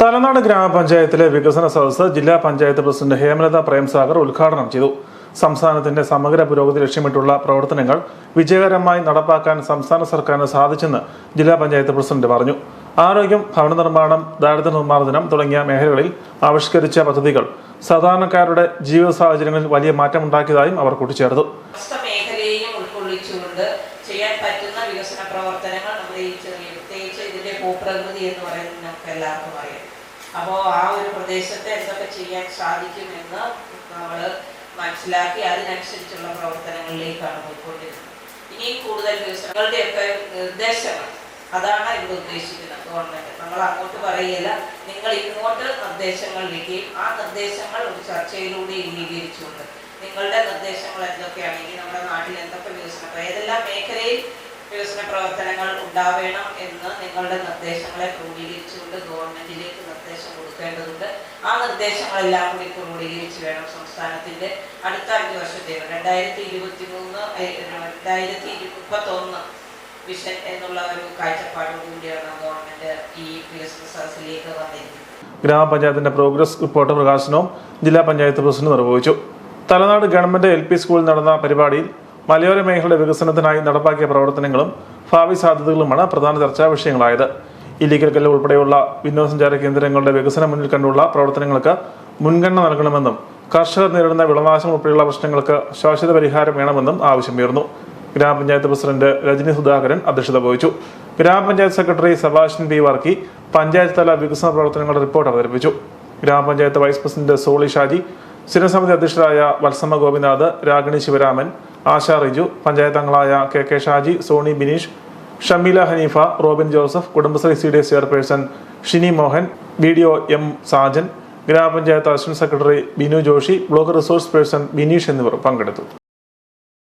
തലനാട് ഗ്രാമപഞ്ചായത്തിലെ വികസന സദസ്സ് ജില്ലാ പഞ്ചായത്ത് പ്രസിഡന്റ് ഹേമലത പ്രേംസാഗർ ഉദ്ഘാടനം ചെയ്തു. സംസ്ഥാനത്തിന്റെ സമഗ്ര പുരോഗതി ലക്ഷ്യമിട്ടുള്ള പ്രവർത്തനങ്ങൾ വിജയകരമായി നടപ്പാക്കാൻ സംസ്ഥാന സർക്കാരിന് സാധിച്ചെന്ന് ജില്ലാ പഞ്ചായത്ത് പ്രസിഡന്റ് പറഞ്ഞു. ആരോഗ്യം ഭവന നിർമ്മാണം ദാരിദ്ര്യ നിർമ്മാർജനം തുടങ്ങിയ മേഖലകളിൽ ആവിഷ്കരിച്ച പദ്ധതികൾ സാധാരണക്കാരുടെ ജീവിത സാഹചര്യങ്ങളിൽ വലിയ മാറ്റമുണ്ടാക്കിയതായും അവർ കൂട്ടിച്ചേർത്തു. ചെയ്യാൻ പറ്റുന്ന വികസന പ്രവർത്തനങ്ങൾ പ്രത്യേകിച്ച് ഭൂപ്രകൃതി എന്ന് പറയുന്നത് നമുക്ക് എല്ലാവർക്കും അറിയാം. അപ്പോൾ ആ ഒരു പ്രദേശത്തെ എന്തൊക്കെ ചെയ്യാൻ സാധിക്കുമെന്ന് നമ്മൾ മനസ്സിലാക്കി അതിനനുസരിച്ചുള്ള പ്രവർത്തനങ്ങളിലേക്കാണ് പോയിക്കൊണ്ടിരുന്നത്. ഇനിയും കൂടുതൽ ദിവസങ്ങളുടെയൊക്കെ നിർദ്ദേശങ്ങൾ അതാണ് ഇവിടെ ഉദ്ദേശിക്കുന്നത് ഗവൺമെന്റ്. നമ്മൾ അങ്ങോട്ട് പറയില്ല നിങ്ങൾ ഇങ്ങോട്ട് നിർദ്ദേശങ്ങൾ വയ്ക്കുകയും ആ നിർദ്ദേശങ്ങൾ ഒരു ചർച്ചയിലൂടെ ഏകീകരിച്ചുകൊണ്ട് നിങ്ങളുടെ നിർദ്ദേശങ്ങൾ എന്തൊക്കെയാണെങ്കിൽ നമ്മുടെ നാട്ടിൽ എന്തൊക്കെ വികസനം ഏതെല്ലാം മേഖലയിൽ വികസന പ്രവർത്തനങ്ങൾ ഉണ്ടാവേണം എന്ന് നിങ്ങളുടെ നിർദ്ദേശങ്ങളെ ക്രോഡീകരിച്ചുകൊണ്ട് ഗവൺമെന്റിലേക്ക് നിർദ്ദേശം കൊടുക്കേണ്ടതുണ്ട്. ആ നിർദ്ദേശങ്ങളെല്ലാം കൂടി ക്രോഡീകരിച്ച് വേണം സംസ്ഥാനത്തിന്റെ അടുത്ത അഞ്ച് വർഷത്തേക്ക് രണ്ടായിരത്തി ഇരുപത്തി മൂന്ന് രണ്ടായിരത്തി മുപ്പത്തി ഒന്ന് വിഷൻ എന്നുള്ള ഒരു കാഴ്ചപ്പാടോടുകൂടിയാണ് ഗവൺമെന്റ് ഈ വികസന സദസ്സിലേക്ക് വന്നിരിക്കുന്നത്. ഗ്രാമപഞ്ചായത്തിന്റെ പ്രോഗ്രസ് റിപ്പോർട്ട് പ്രകാശനവും ജില്ലാ പഞ്ചായത്ത് പ്രസിഡന്റ് നിർവഹിച്ചു. തലനാട് ഗവൺമെന്റ് എൽ പി സ്കൂളിൽ നടന്ന പരിപാടിയിൽ മലയോര മേഖലയുടെ വികസനത്തിനായി നടപ്പാക്കിയ പ്രവർത്തനങ്ങളും ഭാവി സാധ്യതകളുമാണ് പ്രധാന ചർച്ചാ വിഷയങ്ങളായത്. ഇല്ലിക്കൽക്കല്ല് ഉൾപ്പെടെയുള്ള വിനോദസഞ്ചാര കേന്ദ്രങ്ങളുടെ വികസനം മുന്നിൽ കണ്ടുള്ള പ്രവർത്തനങ്ങൾക്ക് മുൻഗണന നൽകണമെന്നും കർഷകർ നേരിടുന്ന വിളനാശം ഉൾപ്പെടെയുള്ള പ്രശ്നങ്ങൾക്ക് ശാശ്വത പരിഹാരം വേണമെന്നും ആവശ്യമുയർന്നു ഗ്രാമപഞ്ചായത്ത് പ്രസിഡന്റ് രജനി സുധാകരൻ അധ്യക്ഷത വഹിച്ചു. ഗ്രാമപഞ്ചായത്ത് സെക്രട്ടറി സബാഷൻ പി വർക്കി പഞ്ചായത്ത് തല വികസന പ്രവർത്തനങ്ങളുടെ റിപ്പോർട്ട് അവതരിപ്പിച്ചു. ഗ്രാമപഞ്ചായത്ത് വൈസ് പ്രസിഡന്റ് സോളി ഷാജി സ്ഥിരസമിതി അധ്യക്ഷരായ വത്സമ്മ ഗോപിനാഥ് രാഗിണി ശിവരാമൻ ആശ റിജു പഞ്ചായത്ത് അംഗങ്ങളായ K K Shaji Soni Bineesh Shameela Haneefa Robin Joseph Kudumbashree C D chairperson Shini Mohan B D O M Sajan ഗ്രാമപഞ്ചായത്ത് assistant secretary Binu Joshi block resource person Bineesh എന്നിവർ പങ്കെടുത്തു.